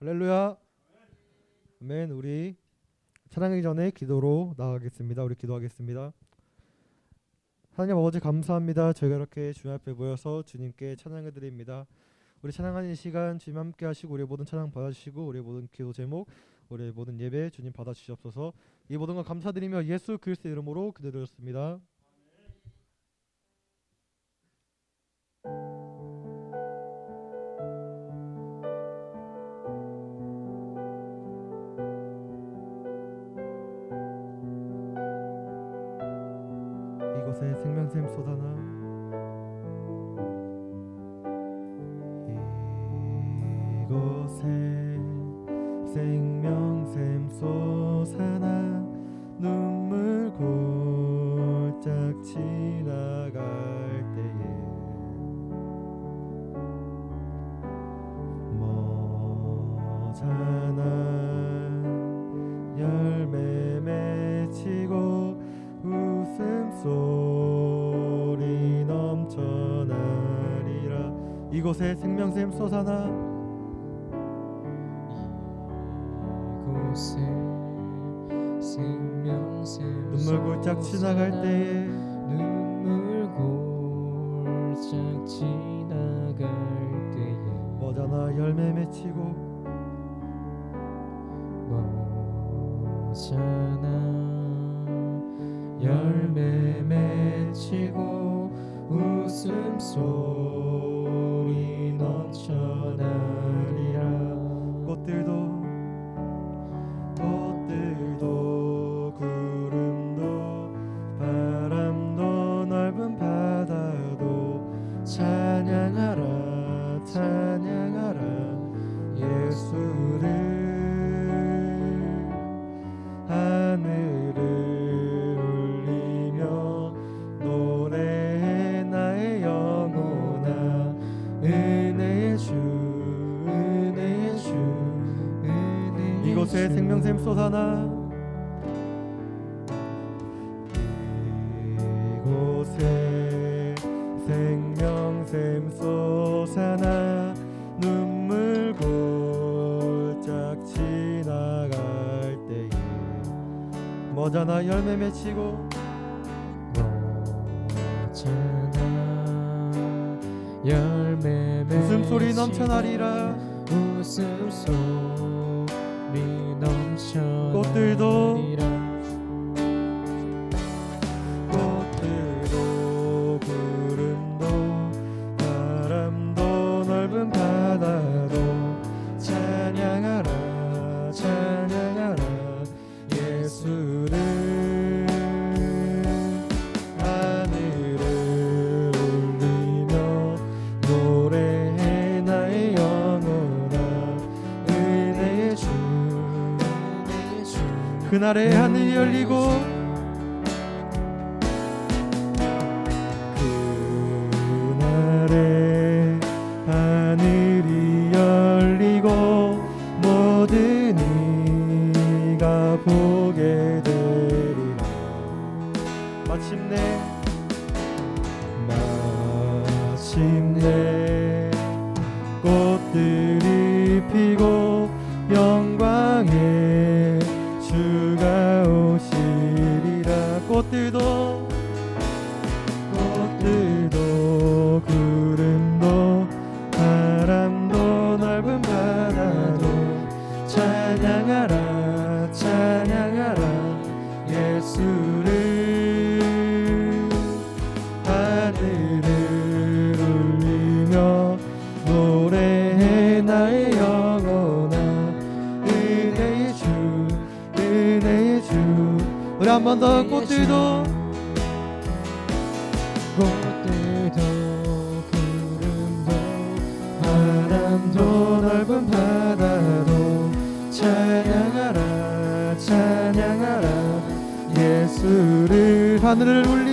할렐루야. 아멘. 우리 찬양하기 전에 기도로 나가겠습니다. 우리 기도하겠습니다. 하나님 아버지 감사합니다. 저희가 이렇게 주님 앞에 모여서 주님께 찬양을 드립니다. 우리 찬양하는 이 시간 주님 함께 하시고 우리 모든 찬양 받아주시고 우리 모든 기도 제목 우리 모든 예배 주님 받아주시옵소서 이 모든 걸 감사드리며 예수 그리스도 이름으로 기도드렸습니다. 이곳에 생명샘 쏟아나 이곳에 생명샘 쏟아나. 이곳에 생명샘 눈물 골짝 지나갈 때에. 눈물 골짝 지나갈 때에. 머잖아 열매 맺히고. 머잖아 열매 맺히고 웃음소 생명샘 쏟아나. 이곳에 생명샘 쏟아나. 눈물 골짝 지나갈 때에 머잖아 열매 맺히고 머잖아 열매 웃음소리 맺히고 넘쳐나리라. 웃음소리 넘쳐나리라. 꽃들도 꽃들도 그날의 하늘이 열리고 우리 한 번 더 꽃들도. 꽃들도 구름도 바람도 넓은 바다도 찬양하라 찬양하라. 예수를 하늘을 울리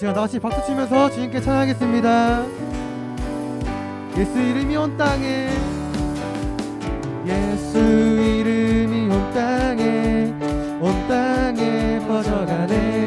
시간 다 같이 박수 치면서 주님께 찬양하겠습니다. 예수 이름이 온 땅에 예수 이름이 온 땅에 온 땅에 퍼져가네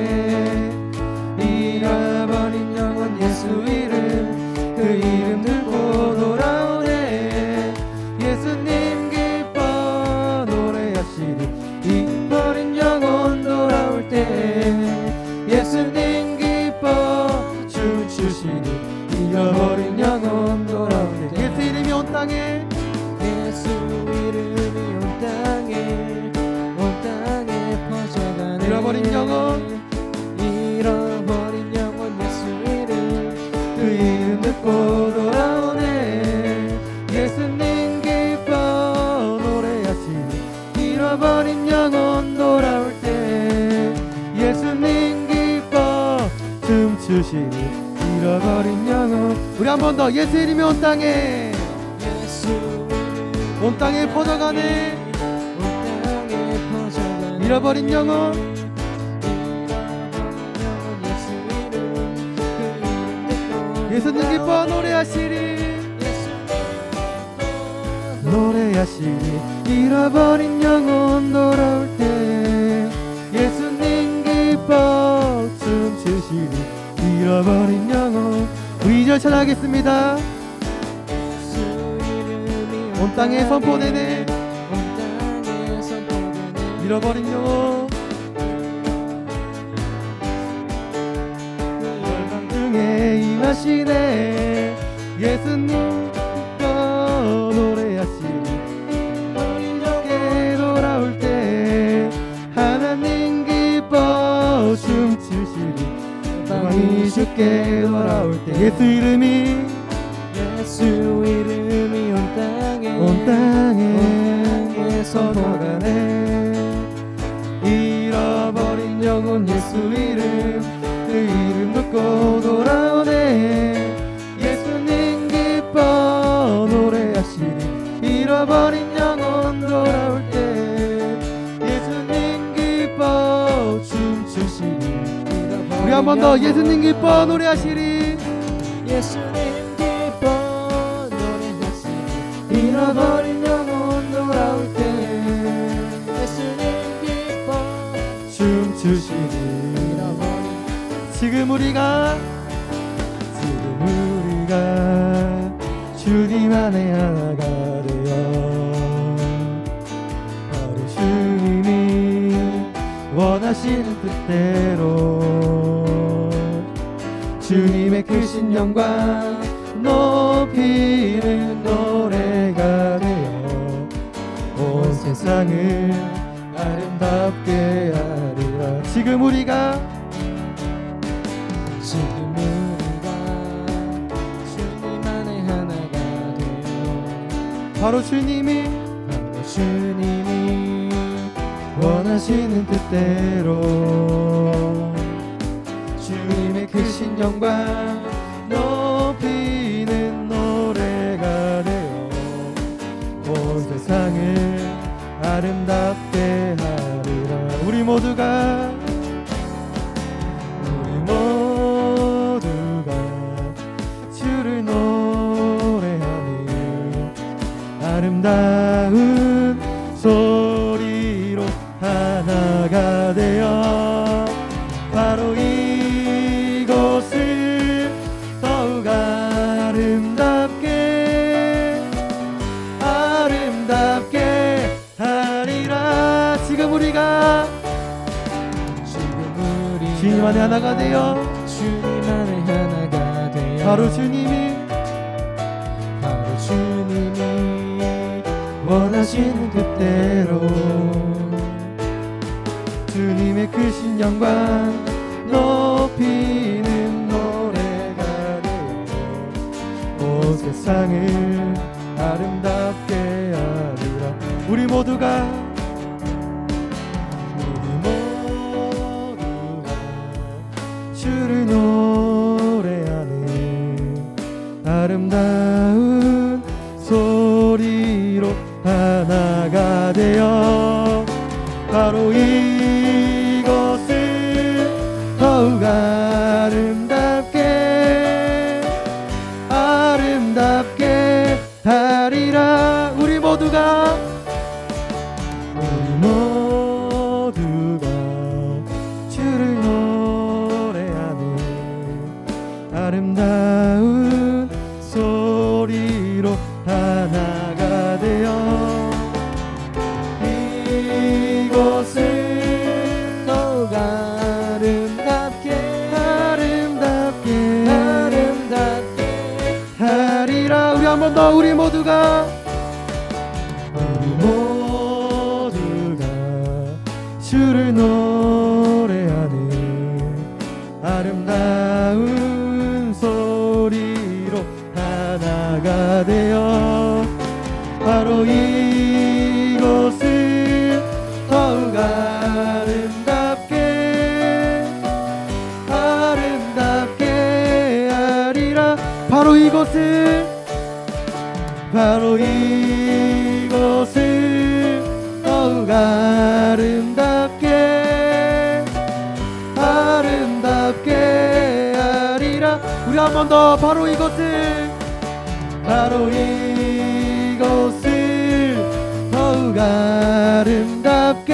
어버린 영혼 돌아올 때 예수님 기뻐 춤추시니 잃어버린 영혼. 우리 한 번 더 예수 이름이 온 땅에. 예수. 이름 온 땅에 퍼져가네. 온 땅에 퍼져가네. 잃어버린 영혼. 예수님 기뻐 노래하시리. 노래하시리 잃어버린 영혼 돌아올 때 예수님 기뻐 춤추시리. 잃어버린 영혼 우리 2절 찬양하겠습니다. 온 땅에 선포되네. 잃어버린 영혼. 열방 중에 임하시네. 예수님 영광이 주께 돌아올 때 예수 이름이 예수 이름이 온 땅에 온 땅에 선포가네. 잃어버린 영혼 예수 이름 그 이름 듣고 돌아오네. 예수님 기뻐 노래하시리. 잃어버린 한 번 더 예수님 기뻐 노래하시리. 예수님 기뻐 노래하시리. 잃어버린 영혼 돌아올 때 예수님 기뻐 춤추시리. 지금 우리가 지금 우리가 주님 안에 하나가 되어 바로 주님이 원하시는 뜻대로 주님의 크신 영광 높이 온 세상을 아름답게 하리라. 우리 모두가 우리 모두가 주를 노래하는 아름다운 소리로 하나가 되어 우리가 지금 우리가 주님 안에 하나가 되어 주님 안에 하나가 되어 바로 주님이 바로 주님이 원하시는 뜻대로 주님의 크신 영광 높이는 노래가 되어 온 세상을 아름답게 하리라. 우리 모두가 아름다운 소리로 하나가 되어 바로 이것을 더욱 아름답게 아름답게 하리라. 우리 모두가 우리 모두가 주를 노래하는 아름다운 하 아름답게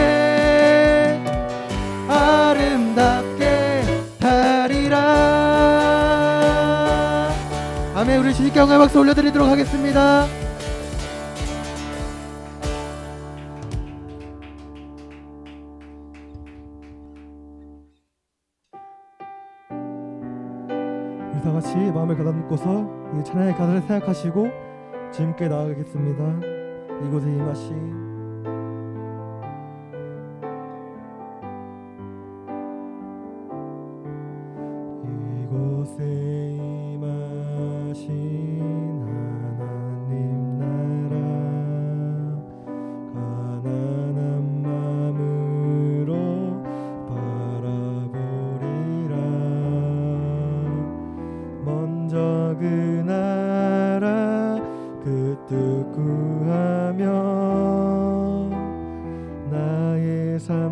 아름답게 하리라. 아멘. 우리 주님께 박수 올려드리도록 하겠습니다. 우리 다 같이 마음을 가다듬고서 이 찬양의 가사를 생각하시고 주님께 나아가겠습니다. 이곳에 임하신 나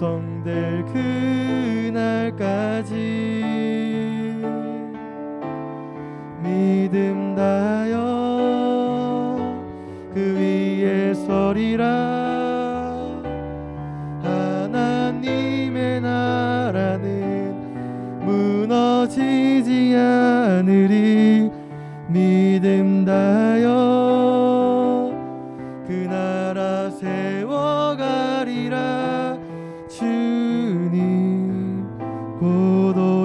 완성될 그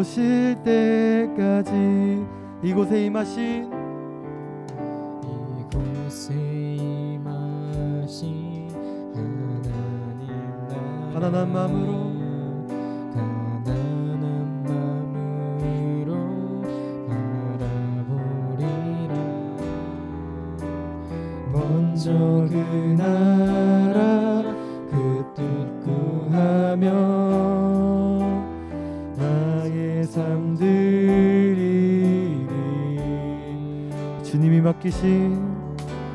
오실 때까지 이곳에 임하신 이곳에 임하신 하나님 가난한 마음으로 삶들이리 주님이 맡기신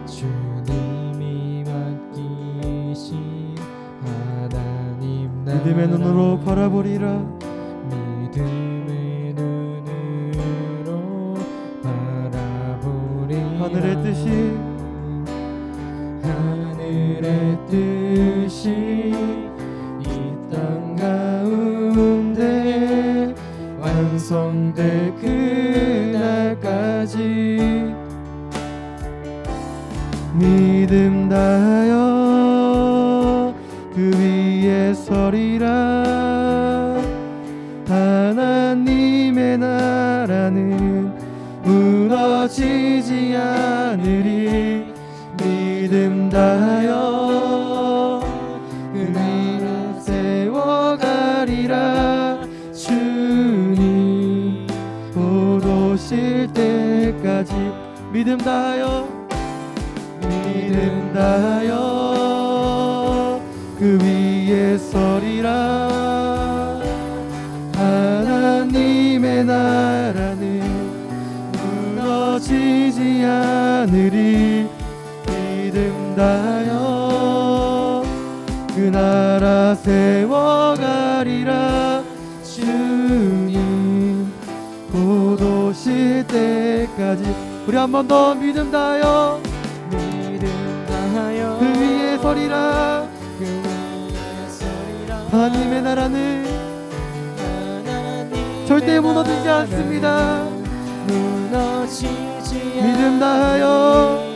주님이 맡기신 하나님 나라 믿음의 눈으로 바라보리라. 믿음의 눈으로 바라보리라. 하늘의 뜻이 하늘의 뜻이 이 완성될 그날까지 믿음 다여 그 위에 서리 믿음 다하여 믿음 다하여 그 위에 서리라. 하나님의 나라는 멈추지 않으리. 믿음 다하여 그 나라 세워가리라. 주님 곧 오실 때까지 우리 한 번 더 믿음 다하여 믿음 다하여 그 위에 서리라. 그 위에 서리라 하나님의 나라는 하나님의 절대 무너지지 않습니다. 무너지지 믿음 다하여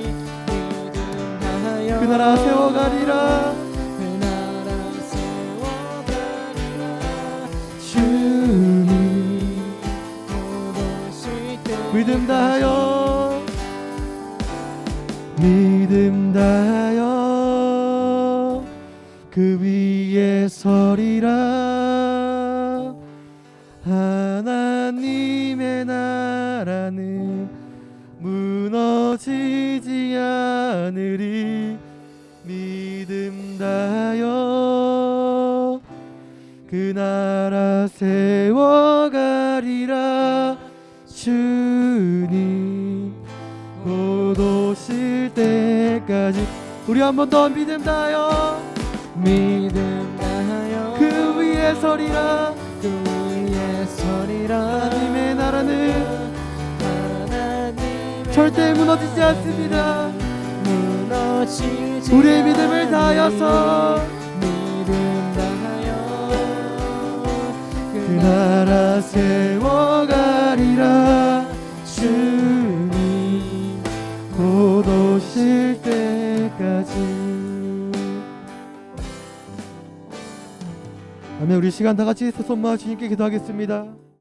그 나라 세워가리라. 그 나라 세워가리라. 주님 믿음 다하여 믿음 다하여 그 위에 서리라. 하나님의 나라는 무너지지 않으리. 믿음 다하여 그 나라 세워가리라. 주님 곧 오실 때까지 우리 한 번 더 믿음 다하여 믿음 다하여 그 위에 서리라. 그 위에 서리라. 하나님의 나라는 하나님의 절대 무너지지 않습니다. 무너지지 우리의 믿음을 다하여서 믿음 다하여 그 나라 세워가 아멘 우리 시간 다 같이 손 모아 주님께 기도하겠습니다